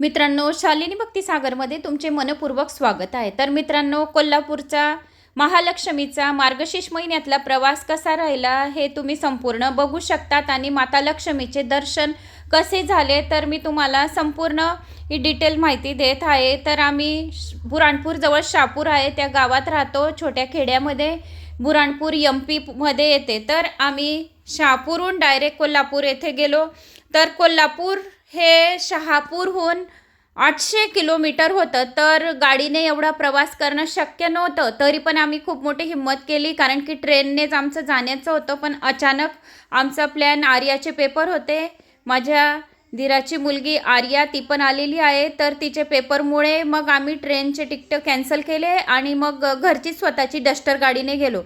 मित्रांनो शालिनी भक्तिसागरमध्ये तुमचे मनपूर्वक स्वागत आहे. तर मित्रांनो कोल्हापूरचा महालक्ष्मीचा मार्गशीर्ष महिन्यातला प्रवास कसा राहिला हे तुम्ही संपूर्ण बघू शकतात आणि माता लक्ष्मीचे दर्शन कसे झाले तर मी तुम्हाला संपूर्ण ही डिटेल माहिती देत आहे. तर आम्ही श- बुराणपूरजवळ शापूर आहे त्या गावात राहतो. छोट्या खेड्यामध्ये बुराणपूर एम पीमध्ये येते. तर आम्ही शहापूरहून डायरेक्ट कोल्हापूर येथे गेलो. तर कोल्हापूर हे शहापूरहून आठशे किलोमीटर होतं तर गाडीने एवढा प्रवास करणं शक्य नव्हतं. तरी पण आम्ही खूप मोठी हिंमत केली कारण की ट्रेननेच आमचं जाण्याचं होतं. पण अचानक आमचा प्लॅन आर्याचे पेपर होते. माझ्या धीराची मुलगी आर्या ती पण आलेली आहे. तर तिचे पेपरमुळे मग आम्ही ट्रेनचे तिकीट कॅन्सल केले आणि मग घरची स्वतःची डस्टर गाडीने गेलो.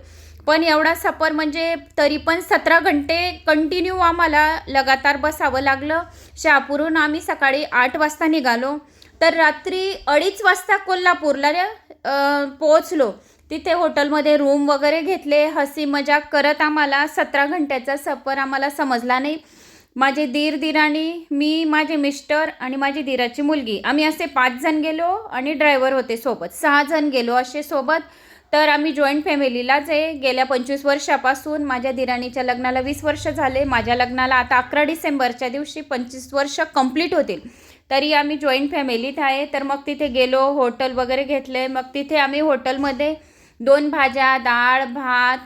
पण एवढा सफर म्हणजे तरी पण सतरा घंटे कंटिन्यू आम्हाला लगातार बसावं लागलं. शहापूरहून आम्ही सकाळी आठ वाजता निघालो. तर रात्री अडीच वाजता कोल्हापूरला पोचलो पोहोचलो. तिथे हॉटेलमध्ये रूम वगैरे घेतले. हसी मजाक करत आम्हाला सतरा घंट्याचा सफर आम्हाला समजला नाही. माझे दीर दिराणी मी माझे मिस्टर आणि माझी दिराची मुलगी. आम्ही असे पाच जण गेलो आणि ड्रायव्हर होते सोबत. सहा जण गेलो असे सोबत. तर आम्ही जॉईंट फॅमिलीलाच आहे. गेल्या पंचवीस वर्षापासून माझ्या दिराणीच्या लग्नाला वीस वर्ष झाले. माझ्या लग्नाला आता अकरा डिसेंबरच्या दिवशी पंचवीस वर्ष कंप्लीट होतील. तरी आम्ही जॉईंट फॅमिलीत आहे. तर मग तिथे गेलो हॉटेल वगैरे घेतले. मग तिथे आम्ही हॉटेलमध्ये दोन भाज्या डाळ भात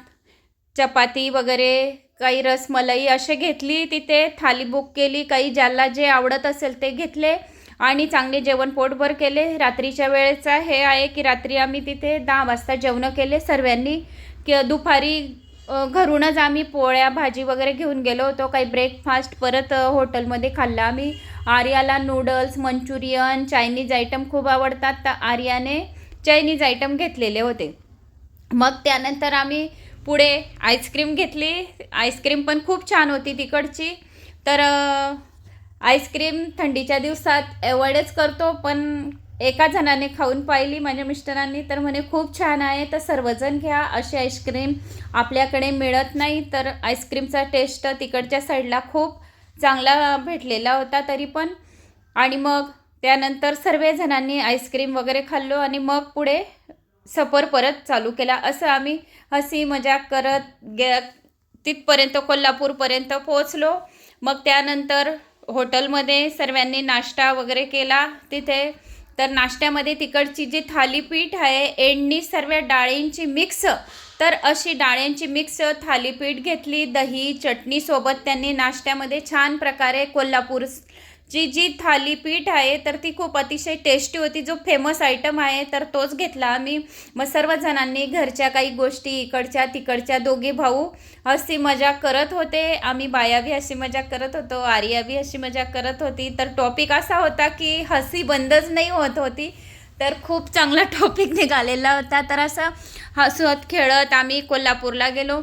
चपाती वगैरे काही रसमलाई असे घेतली तिथे. थाली बुक केली. काही ज्याला जे आवडत असेल ते घेतले. आणि चांगले जेवण पोटभर केले. रात्रीच्या वेळेचा हे आहे की रात्री आम्ही तिथे दहा वाजता जेवणं केले. सर्वांनी की दुपारी घरूनच आम्ही पोळ्या भाजी वगैरे घेऊन गेलो होतो. काही ब्रेकफास्ट परत हॉटेलमध्ये खाल्ला आम्ही. आर्याला नूडल्स मंचुरियन चायनीज आयटम खूप आवडतात. तर आर्याने चायनीज आयटम घेतलेले होते. मग त्यानंतर आम्ही पुढे आईस्क्रीम घेतली. आईस्क्रीम पण खूप छान होती तिकडची. तर आईस्क्रीम थंडीच्या दिवसात अवॉइडच करतो पण एका जणाने खाऊन पाहिली माझ्या मिस्टरांनी तर म्हणे खूप छान आहे तर सर्वजण घ्या अशी आईस्क्रीम आपल्याकडे मिळत नाही. तर आईस्क्रीमचा टेस्ट तिकडच्या साईडला खूप चांगला भेटलेला होता तरी पण. आणि मग त्यानंतर सर्व जणांनी आईस्क्रीम वगैरे खाल्लो आणि मग पुढे सफर परत चालू केला. असं आम्ही हसी मजाक करत गे तिथपर्यंत कोल्हापूरपर्यंत पोहोचलो. मग त्यानंतर हॉटेलमध्ये सर्वांनी नाश्ता वगैरे केला तिथे. तर नाश्त्यामध्ये तिकडची जी थालीपीठ आहे एंडनी सर्व डाळींची मिक्स तर अशी डाळ्यांची मिक्स थालीपीठ घेतली दही चटणीसोबत त्यांनी नाश्त्यामध्ये छान प्रकारे कोल्हापूर जी जी थालीपीठ आहे तर ती खूप अतिशय टेस्टी होती. जो फेमस आयटम आहे तर तोच घेतला आम्ही. मग सर्वजणांनी घरच्या काही गोष्टी इकडच्या तिकडच्या दोघी भाऊ हसी मजाक करत होते. आम्ही बाया बी हसी मजाक करत होतो आर्या बी हसी मजाक करत होती. तर टॉपिक असा होता की हसी बंदच नाही होत होती. तर खूप चांगला टॉपिक निघालेला होता. तर असं हसत खेळत आम्ही कोल्हापूरला गेलो.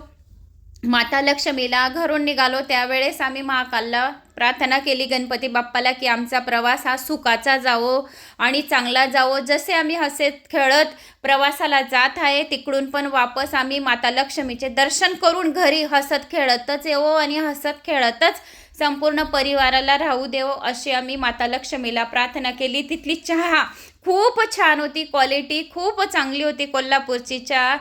माता लक्ष्मीला घरून निघालो. त्यावेळेस आम्ही महाकालला प्रार्थना केली गणपती बाप्पाला की आमचा प्रवास हा सुखाचा जावो आणि चांगला जावो. जसे आम्ही हसेत खेळत प्रवासाला जात आहे तिकडून पण वापस आम्ही माता लक्ष्मीचे दर्शन करून घरी हसत खेळतच येवो आणि हसत खेळतच संपूर्ण परिवाराला राहू देवो अशी आम्ही माता लक्ष्मीला प्रार्थना केली. तिथली चहा खूप छान होती क्वालिटी खूप चांगली होती कोल्हापूरची चहा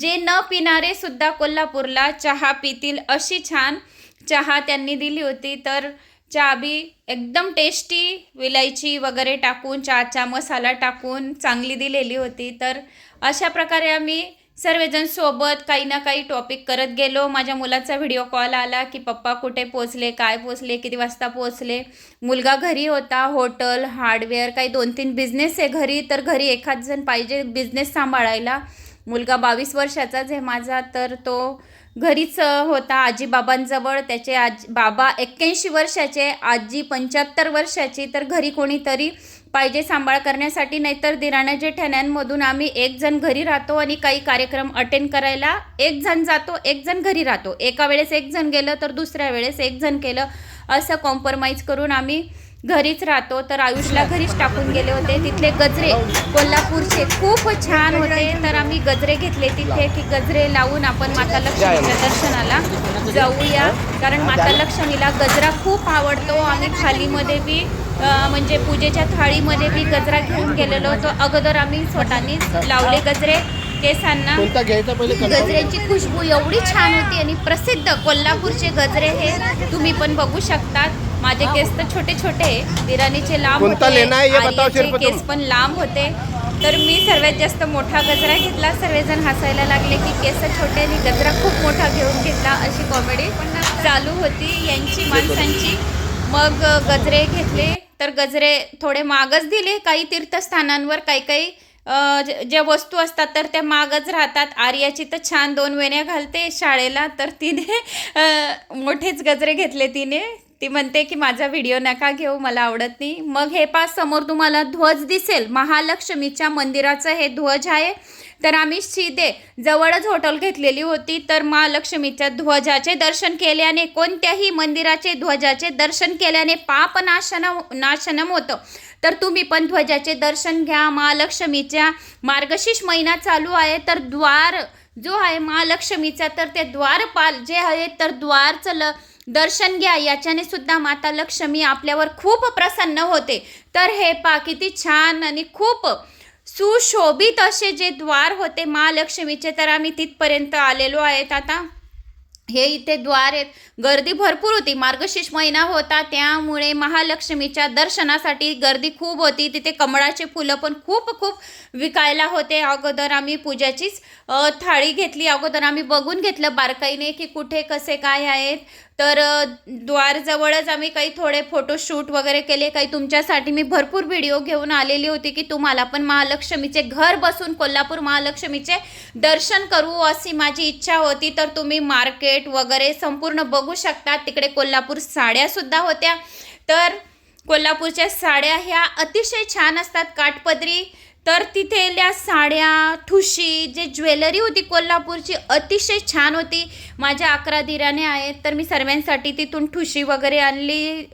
जे न पिणारे सुद्धा कोल्हापूरला चहा पितील अशी छान चहा त्यांनी दिली होती तर चहा बी एकदम टेस्टी विलायची वगैरे टाकून चहाचा मसाला टाकून चांगली दिलेली होती. तर अशा प्रकारे आम्ही सर्वजण सोबत काही ना काही टॉपिक करत गेलो. माझ्या मुलाचा व्हिडिओ कॉल आला की पप्पा कुठे पोचले काय पोचले किती वाजता पोचले मुलगा घरी होता हॉटेल हार्डवेअर काही दोन तीन बिझनेस आहे घरी तर घरी एखाद जण पाहिजे बिझनेस सांभाळायला. मुलगा बावीस वर्षाचाच आहे माझा तर तो घरीच होता आजीबाबांजवळ. त्याचे आज बाबा एक्क्याऐंशी वर्षाचे आजी पंच्याहत्तर वर्षाची. तर घरी कोणीतरी पाहिजे सांभाळ करण्यासाठी नाहीतर दिराण्या जेठाण्यांमधून आम्ही एक जण घरी राहतो आणि काही कार्यक्रम अटेंड करायला एक जण जातो एक जण घरी राहतो. एका वेळेस एक जण गेलं तर दुसऱ्या वेळेस एक जण केलं. असं कॉम्प्रमाइज करून आम्ही घरीच राहतो. तर आयुषला घरीच टाकून गेले होते. तिथले गजरे कोल्हापूरचे खूप छान होते. तर आम्ही गजरे घेतले तिथे की गजरे लावून आपण माता लक्ष्मीच्या दर्शनाला जाऊया. कारण माता लक्ष्मीला गजरा खूप आवडतो. आम्ही थालीमध्ये बी म्हणजे पूजेच्या थाळीमध्ये बी गजरा घेऊन गेलेलो होतो. अगोदर आम्ही स्वतःनीच लावले गजरे केसांना. गजऱ्याची खुशबू एवढी छान होती आणि प्रसिद्ध कोल्हापूरचे गजरे हे तुम्ही पण बघू शकतात. माझे केस तर छोटे छोटे दिराणीचे लांब होते लेना है ये बताओ आर्याचे सिर्फ तुम. केस पण लांब होते. तर मी सर्वात जास्त मोठा गजरा घेतला. सर्वजण हसायला लागले की केस छोटे आणि गजरा खूप मोठा घेऊन घेतला अशी कॉमेडी चालू होती. यांची माणसांची मग गजरे घेतले. तर गजरे थोडे मागच दिले. काही तीर्थस्थानांवर काही काही ज्या वस्तू असतात तर त्या मागच राहतात. आर्याची तर छान दोन वेण्या घालते शाळेला. तर तिने अ, मोठेच गजरे घेतले तिने. ती म्हणते की माझा व्हिडिओ नका घेऊ मला आवडत नाही. मग हे पाच समोर तुम्हाला ध्वज दिसेल. महालक्ष्मीच्या मंदिराचं हे ध्वज आहे. तर आम्ही शिदे जवळच हॉटेल घेतलेली होती. तर महालक्ष्मीच्या ध्वजाचे दर्शन केल्याने कोणत्याही मंदिराचे ध्वजाचे दर्शन केल्याने पाप नाशन नाशनम होतं. तर तुम्ही पण ध्वजाचे दर्शन घ्या. महालक्ष्मीच्या मार्गशीर्ष महिना चालू आहे. तर द्वार जो आहे महालक्ष्मीचा तर ते द्वारपाल जे आहे तर द्वारचं ल दर्शन घ्या याच्याने सुद्धा माता लक्ष्मी आपल्यावर खूप प्रसन्न होते. तर हे पा किती छान आणि खूप सुशोभित असे जे द्वार होते महालक्ष्मीचे तर आम्ही तिथपर्यंत आलेलो आहेत आता. हे इथे द्वार आहेत. गर्दी भरपूर होती. मार्गशीर्ष महिना होता. त्यामुळे महालक्ष्मीच्या दर्शनासाठी गर्दी खूप होती. तिथे कमळाचे फुलं पण खूप खूप विकायला होते. अगोदर आम्ही पूजाचीच थाळी घेतली. अगोदर आम्ही बघून घेतलं बारकाईने की कुठे कसे काय आहेत. तर द्वारजवळच आम्ही काही थोडे फोटोशूट वगैरे केले. काही तुमच्यासाठी मी भरपूर व्हिडिओ घेऊन आलेली होती की तुम्हाला पण महालक्ष्मीचे घर बसून कोल्हापूर महालक्ष्मीचे दर्शन करू अशी माझी इच्छा होती. तर तुम्ही मार्केट वगैरे संपूर्ण बघू शकता. तिकडे कोल्हापूर साड्यासुद्धा होत्या. तर कोल्हापूरच्या साड्या ह्या अतिशय छान असतात. काठपदरी. तर तिथेल्या साड्या ठुशी जे ज्वेलरी होती कोल्हापूरची अतिशय छान होती. माझ्या अकरा दिराने आहेत. तर मी सर्वांसाठी तिथून ठुशी वगैरे आणली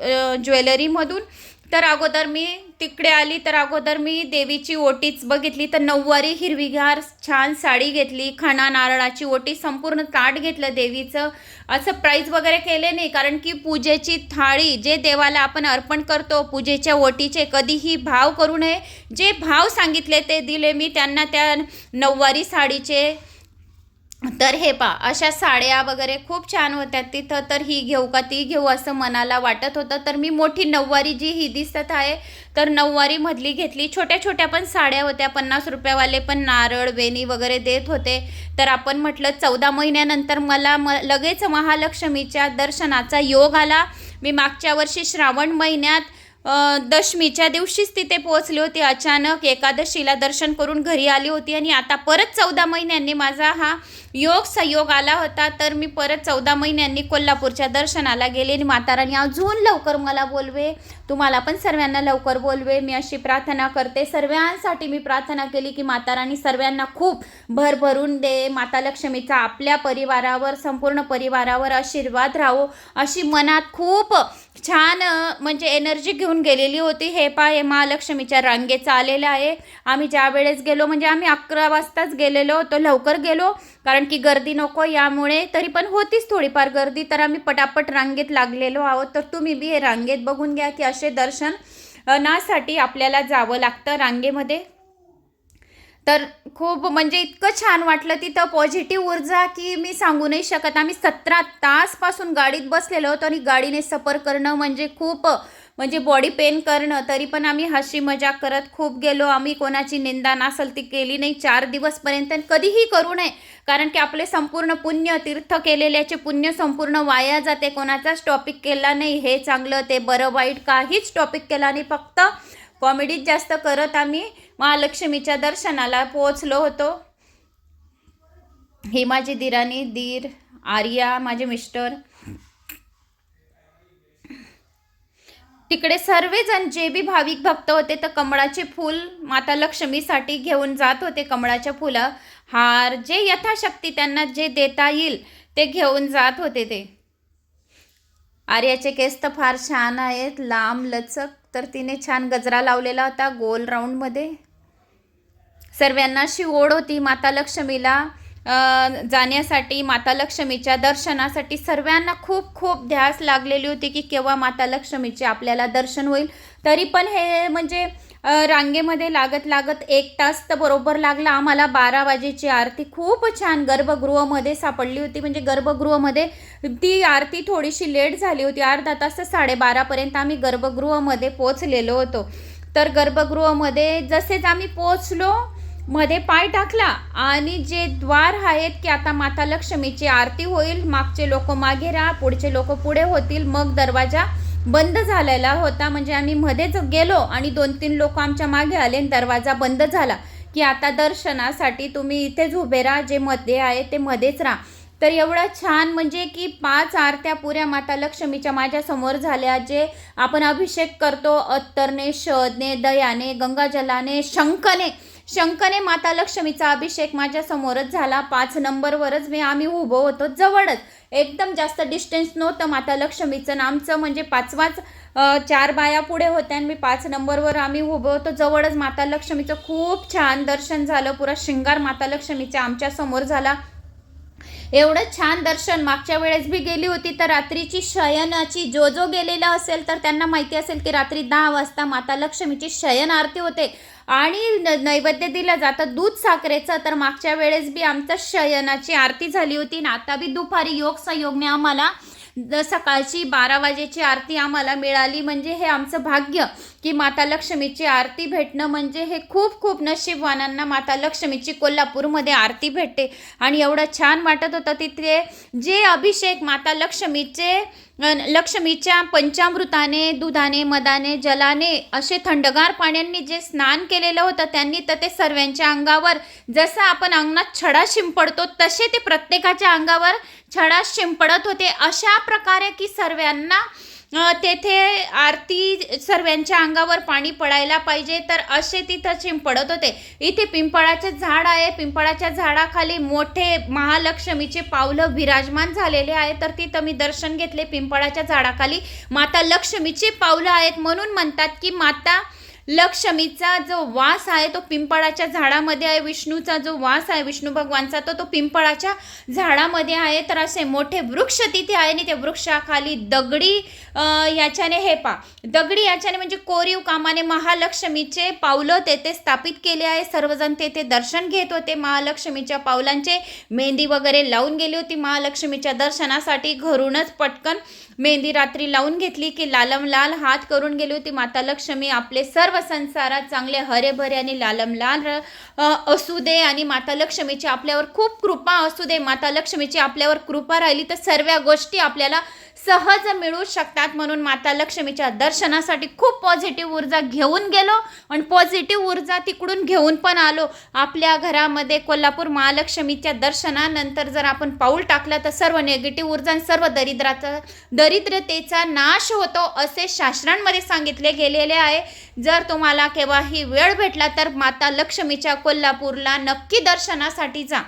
ज्वेलरीमधून तर अगोदर मी तिकडे आली तर अगोदर मी देवीची ओटीच बघितली तर नऊवारी हिरवीगार छान साडी घेतली खणा नारळाची ओटी संपूर्ण ताट घेतलं देवीचं. असं प्राईज वगैरे केले नाही कारण की पूजेची थाळी जे देवाला आपण अर्पण करतो पूजेच्या ओटीचे कधीही भाव करू नये. जे भाव सांगितले ते दिले मी त्यांना त्या नऊवारी साडीचे. तर हे पा अशा साड्या वगैरे खूप छान होत्या. तिथं तर ही घेऊ का ती घेऊ असं मनाला वाटत होतं. तर मी मोठी नऊवारी जी ही दिसत आहे तर नऊवारीमधली घेतली. छोट्या छोट्या पण साड्या होत्या पन्नास रुपयावाले पण नारळ वेणी वगैरे देत होते. तर आपण म्हटलं चौदा महिन्यानंतर मला म लगेच महालक्ष्मीच्या दर्शनाचा योग आला. मी मागच्या वर्षी श्रावण महिन्यात दशमीच्या दिवशीच तिथे पोहोचली होती. अचानक एकादशीला दर्शन करून घरी आली होती आणि आता परत चौदा महिन्यांनी माझा हा योग संयोग आला होता तर मी परत चौदा महिन्यांनी कोल्हापूरच्या दर्शनाला गेले. आणि माताराणी अजून लवकर मला बोलवे. तुम्हाला पण सर्वांना लवकर बोलवे. मी अशी प्रार्थना करते. सर्वांसाठी मी प्रार्थना केली की माताराणी सर्वांना खूप भरभरून दे. माता लक्ष्मीचा आपल्या परिवारावर संपूर्ण परिवारावर आशीर्वाद राहो. अशी मनात खूप छान म्हणजे एनर्जी घेऊन गेलेली होती. हे पा हे महालक्ष्मीच्या रांगेचं आलेलं आहे. आम्ही ज्या वेळेस गेलो म्हणजे आम्ही अकरा वाजताच गेलेलो होतो. लवकर गेलो कारण की गर्दी नको यामुळे तरी पण होतीच थोडीफार गर्दी. तर आम्ही पटापट रांगेत लागलेलो आहोत. तर तुम्ही बी हे रांगेत बघून घ्या की असे दर्शन नासाठी आपल्याला जावं लागतं रांगेमध्ये. तर खूप म्हणजे इतकं छान वाटलं तिथं पॉझिटिव्ह ऊर्जा की मी सांगू नाही शकत. आम्ही सतरा तासपासून गाडीत बसलेलो होतो आणि गाडीने सफर करणं म्हणजे खूप म्हणजे बॉडी पेन करणं तरी पण आम्ही हशी मजाक करत खूप गेलो. आम्ही कोणाची निंदा नासल ती केली नाही. चार दिवसपर्यंत आणि कधीही करू नये. कारण की आपले संपूर्ण पुण्य तीर्थ केलेल्याचे पुण्य संपूर्ण वाया जाते. कोणाचाच टॉपिक केला नाही. हे चांगलं ते बरं वाईट काहीच टॉपिक केला नाही. फक्त कॉमेडीच जास्त करत आम्ही महालक्ष्मीच्या दर्शनाला पोहोचलो होतो. ही माझी दिराणी दीर आर्या माझे मिस्टर तिकडे सर्वजण जे बी भाविक भक्त होते तर कमळाचे फूल माता लक्ष्मीसाठी घेऊन जात होते. कमळाच्या फुलं हार जे यथाशक्ती त्यांना जे देता येईल ते घेऊन जात होते ते. आर्याचे केस तर फार छान आहेत. लांब लचक तर तिने छान गजरा लावलेला होता गोल राऊंडमध्ये. सर्वांना अशी ओढ होती माता लक्ष्मीला. जाण्यासाठी माता लक्ष्मीच्या दर्शनासाठी सर्वांना खूप खूप ध्यास लागलेली होती की केव्हा माता लक्ष्मीचे आपल्याला दर्शन होईल. तरी पण हे म्हणजे रांगेमध्ये लागत लागत एक तास तर बरोबर लागला. आम्हाला बारा वाजेची आरती खूप छान गर्भगृहामध्ये सापडली होती. म्हणजे गर्भगृहामध्ये ती आरती थोडीशी लेट झाली होती. अर्धा तास तर साडेबारापर्यंत आम्ही गर्भगृहामध्ये पोचलेलो होतो. तर गर्भगृहामध्ये जसेच आम्ही पोचलो मध्ये पाय टाकला आणि जे द्वार आहेत की आता माता लक्ष्मीची आरती होईल मागचे लोक मागे राहा पुढचे लोक पुढे होतील. मग दरवाजा बंद झालेला होता. म्हणजे आम्ही मध्येच गेलो आणि दोन तीन लोक आमच्या मागे आले आणि दरवाजा बंद झाला की आता दर्शनासाठी तुम्ही इथेच उभे राहा. जे मध्ये आहे ते मध्येच राहा. तर एवढं छान म्हणजे की पाच आरत्या पुऱ्या माता लक्ष्मीच्या माझ्यासमोर झाल्या जे आपण अभिषेक करतो अत्तरने शदने दयाने गंगाजलाने शंखने. शंकने माता लक्ष्मीचा अभिषेक माझ्यासमोरच झाला. पाच नंबरवरच मी आम्ही उभं होतो. जवळच. एकदम जास्त डिस्टन्स नव्हतं माता लक्ष्मीचं. आमचं म्हणजे पाचवाच चार बाया पुढे होत्या आणि मी पाच नंबरवर आम्ही उभं होतो. जवळच माता लक्ष्मीचं खूप छान दर्शन झालं. पुरा शृंगार माता लक्ष्मीचा आमच्यासमोर झाला. एवढं छान दर्शन. मागच्या वेळेस बी गेली होती तर रात्रीची शयनाची जो जो गेलेला असेल तर त्यांना माहिती असेल की रात्री दहा वाजता माता लक्ष्मीची शयन आरती होते. आणि न- नैवेद्य दिलं जातं दूध साखरेचं तर मागच्या वेळेस बी आमचं शयनाची आरती झाली होती. आणि आता बी दुपारी योग संयोगने आम्हाला सकाळची बारा वाजेची आरती आम्हाला मिळाली. म्हणजे हे आमचं भाग्य. की माता लक्ष्मीची आरती भेटणं म्हणजे हे खूप खूप नशीबवानांना माता लक्ष्मीची कोल्हापूरमध्ये आरती भेटते. आणि एवढं छान वाटत होतं तिथे जे अभिषेक माता लक्ष्मीचे लक्ष्मीच्या पंचामृताने दुधाने मदाने जलाने असे थंडगार पाण्यांनी जे स्नान केलेलं होतं त्यांनी तर ते सर्वांच्या अंगावर जसं आपण अंगणात छडा शिंपडतो तसे ते प्रत्येकाच्या अंगावर छडा शिंपडत होते. अशा प्रकारे की सर्वांना तेथे आरती सर्वांच्या अंगावर पाणी पडायला पाहिजे तर असे तिथं शिंपडत होते. इथे पिंपळाचे झाड आहे. पिंपळाच्या झाडाखाली मोठे महालक्ष्मीचे पावलं विराजमान झालेले आहे तर तिथं मी दर्शन घेतले पिंपळाच्या झाडाखाली. माता लक्ष्मीची पावलं आहेत म्हणून म्हणतात की माता लक्ष्मीचा जो वास आहे तो पिंपळाच्या झाडामध्ये आहे विष्णूचा जो वास आहे विष्णू भगवानचा तो तो पिंपळाच्या झाडामध्ये आहे. तर असे मोठे वृक्ष तिथे आहे आणि त्या वृक्षाखाली दगडी याच्याने हे पा दगडी याच्याने म्हणजे कोरीव कामाने महालक्ष्मीचे पावलं तेथे स्थापित केले आहे. सर्वजण तेथे दर्शन घेत होते. महालक्ष्मीच्या पावलांचे मेहंदी वगैरे लावून गेली होती. महालक्ष्मीच्या दर्शनासाठी घरूनच पटकन मेहंदी रात्री लावून घेतली की लालम लाल हात करून गेली होती. माता लक्ष्मी आपले सर्व संसारात चांगले हरेभरे आणि लालम लाल असू दे आणि माता लक्ष्मीची आपल्यावर खूप कृपा असू दे. माता लक्ष्मीची आपल्यावर कृपा राहिली तर सर्व गोष्टी आपल्याला सहज मिळू शकतात म्हणून माता लक्ष्मीच्या दर्शनासाठी खूप पॉझिटिव्ह ऊर्जा घेऊन गेलो. आणि पॉझिटिव्ह ऊर्जा तिकडून घेऊन पण आलो. आपल्या घरामध्ये कोल्हापूर महालक्ष्मीच्या दर्शनानंतर जर आपण पाऊल टाकलं तर सर्व नेगेटिव्ह ऊर्जा आणि सर्व दरिद्राचा दरिद्रतेचा नाश होतो असे शास्त्रांमध्ये सांगितले गेलेले आहे. जर तुम्हाला केव्हाही वेळ भेटला तर माता लक्ष्मीच्या कोल्हापूरला नक्की दर्शनासाठी जा.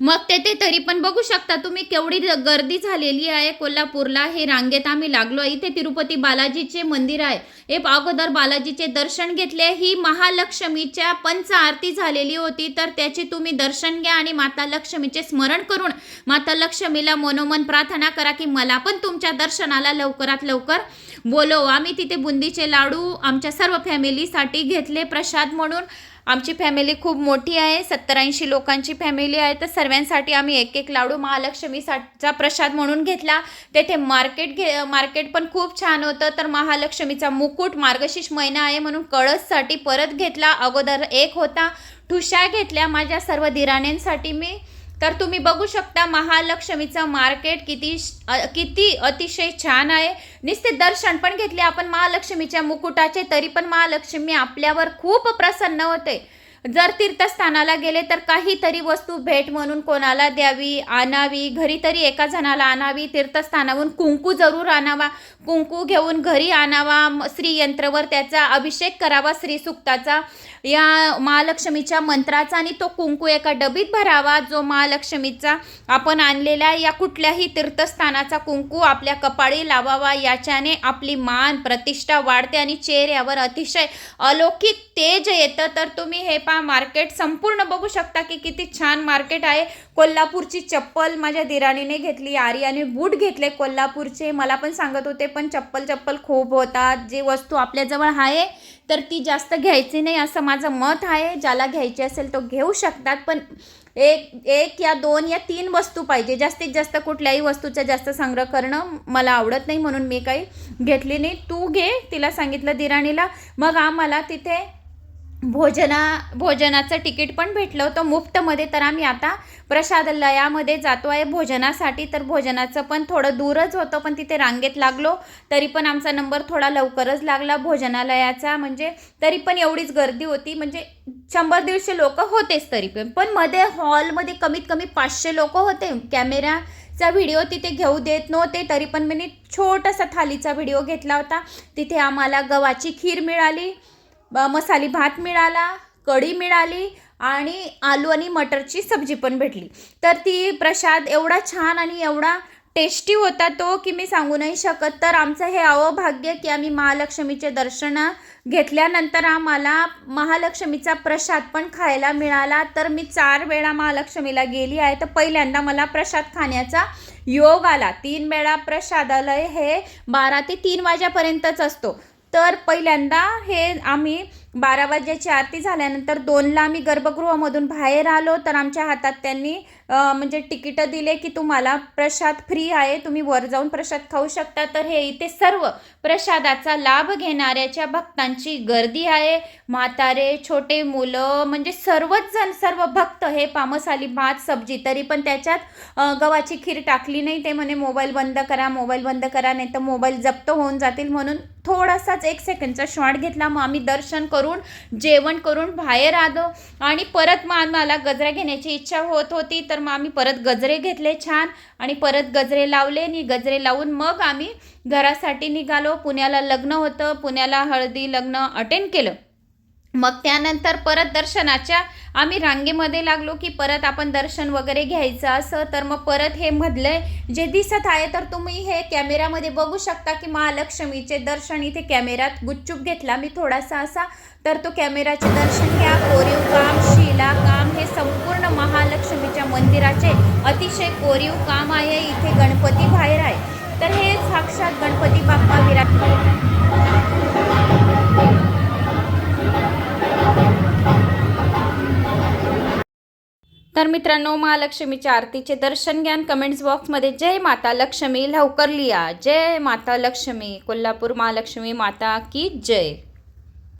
मग तेथे तरी पण बघू शकता. तुम्ही केवढी गर्दी झालेली आहे कोल्हापूरला. हे रांगेत आम्ही लागलो इथे तिरुपती बालाजीचे मंदिर आहे. हे अगोदर बालाजीचे दर्शन घेतले. ही महालक्ष्मीच्या पंच आरती झालेली होती. तर त्याचे तुम्ही दर्शन घ्या आणि माता लक्ष्मीचे स्मरण करून माता लक्ष्मीला मनोमन प्रार्थना करा की मला पण तुमच्या दर्शनाला लवकरात लवकर बोलव. आम्ही तिथे बुंदीचे लाडू आमच्या सर्व फॅमिलीसाठी घेतले प्रसाद म्हणून. आमची फॅमिली खूप मोठी आहे सत्तर ऐंशी लोकांची फॅमिली आहे तर सर्वांसाठी आम्ही एक एक लाडू महालक्ष्मीसाठीचा प्रसाद म्हणून घेतला. तेथे मार्केट घे मार्केट पण खूप छान होतं तर महालक्ष्मीचा मुकुट मार्गशीर्ष महिना आहे म्हणून कळससाठी परत घेतला. अगोदर एक होता ठुशा घेतल्या माझ्या सर्व दिराण्यांसाठी मी. तर तुम्ही बघू शकता महालक्ष्मीचं मार्केट किती श- किती अतिशय छान आहे. निस्ते दर्शन पण घेतले आपण महालक्ष्मीच्या मुकुटाचे तरी पण महालक्ष्मी आपल्यावर खूप प्रसन्न होते. जर तीर्थस्थानाला गेले तर काहीतरी वस्तू भेट म्हणून कोणाला द्यावी आणावी घरी तरी एका जणाला आणावी तीर्थस्थानावरून कुंकू जरूर आणावा कुंकू घेऊन घरी आणावा श्रीयंत्रवर त्याचा अभिषेक करावा श्रीसुक्ताचा या महालक्ष्मीच्या मंत्राचा आणि तो कुंकू एका डबीत भरावा जो महालक्ष्मीचा आपण आणलेला या कुठल्याही तीर्थस्थानाचा कुंकू आपल्या कपाळी लावावा याच्याने आपली मान प्रतिष्ठा वाढते आणि चेहऱ्यावर अतिशय अलौकिक तेज येतं. तर तुम्ही हे पहा मार्केट संपूर्ण बघू शकता की किती छान मार्केट आहे. कोल्हापूरची चप्पल माझ्या दिराणीने घेतली आर्याने बूट घेतले कोल्हापूरचे. मला पण सांगत होते पण चप्पल चप्पल खूप होतात. जे वस्तू आपल्याजवळ आहे तर ती जास्त घ्यायची नाही. असं माझं मत आहे. ज्याला घ्यायची असेल तो घेऊ शकतात पण एक एक या दोन या तीन वस्तू पाहिजे. जास्तीत जास्त कुठल्याही वस्तूचा जास्त संग्रह करणं मला आवडत नाही म्हणून मी काही घेतली नाही. तू घे तिला सांगितलं दिराणीला. मग आम्हाला तिथे भोजना भोजनाचं तिकीट पण भेटलं होतं. मुफ्तमध्ये तर आम्ही आता प्रसादालयामध्ये जातो आहे भोजनासाठी. तर भोजनाचं पण थोडं दूरच होतं पण तिथे रांगेत लागलो. तरी पण आमचा नंबर थोडा लवकरच लागला भोजनालयाचा. म्हणजे तरी पण एवढीच गर्दी होती. म्हणजे शंभर दीडशे लोक होतेच तरी पण. पण मध्ये हॉलमध्ये कमीत कमी पाचशे लोक होते. कॅमेरा चा व्हिडिओ तिथे घेऊ देत नव्हते. तरी पण मी छोटासा थालीचा व्हिडिओ घेतला होता. तिथे आम्हाला गव्हाची खीर मिळाली. मसाली भात मिळाला कढी मिळाली आणि आलू आणि मटरची सब्जी पण भेटली. तर ती प्रसाद एवढा छान आणि एवढा टेस्टी होता तो की मी सांगू नाही शकत. तर आमचं हे अवभाग्य की आम्ही महालक्ष्मीचे दर्शन घेतल्यानंतर आम्हाला महालक्ष्मीचा प्रसाद पण खायला मिळाला. तर मी चार वेळा महालक्ष्मीला गेली आहे. तर पहिल्यांदा मला प्रसाद खाण्याचा योग आला. तीन वेळा प्रसादालय हे बारा ते तीन वाजेपर्यंतच असतो. तर पहिल्यांदा हे आम्ही बारा वाजेची आरती झाल्यानंतर दोनला आम्ही गर्भगृहामधून बाहेर आलो तर आमच्या हातात त्यांनी म्हणजे तिकीटं दिले की तुम्हाला प्रसाद फ्री आहे तुम्ही वर जाऊन प्रसाद खाऊ शकता. तर हे इथे सर्व प्रसादाचा लाभ घेणाऱ्याच्या भक्तांची गर्दी आहे. म्हातारे छोटे मुलं म्हणजे सर्वच जण सर्व भक्त हे पामसाली भात सब्जी तरी पण त्याच्यात गव्हाची खीर टाकली नाही. ते म्हणे मोबाईल बंद करा मोबाईल बंद करा नाही तर मोबाईल जप्त होऊन जातील. म्हणून थोडासाच एक सेकंडचा शॉर्ट घेतला. मग आम्ही दर्शन करू करून जेवण करून बाहेर आलो आणि परत मग आम्हाला गजरा घेण्याची इच्छा होत होती. तर मग आम्ही परत गजरे घेतले छान आणि परत गजरे लावले. आणि गजरे लावून मग आम्ही घरासाठी निघालो. पुण्याला लग्न होतं. पुण्याला हळदी लग्न अटेंड केलं. मग त्यानंतर परत दर्शनाच्या आम्ही रांगेमध्ये लागलो की परत आपण दर्शन वगैरे घ्यायचं असं. तर मग परत हे मधलं जे दिसत आहे तर तुम्ही हे कॅमेऱ्यामध्ये बघू शकता की महालक्ष्मीचे दर्शन इथे कॅमेऱ्यात गुच्चूप घेतला मी थोडासा असा. तर तो कॅमेराचे दर्शन घ्या. कोरीव काम शिला काम हे संपूर्ण महालक्ष्मीच्या मंदिराचे अतिशय कोरीव काम आहे. इथे गणपती बाहेर आहे. तर हे साक्षात गणपती बाप्पा विराट तर मित्रांनो महालक्ष्मीच्या आरतीचे दर्शन घ्यान कमेंट्स बॉक्समध्ये जय माता लक्ष्मी लवकर लिहा. जय माता लक्ष्मी. कोल्हापूर महालक्ष्मी माता की जय.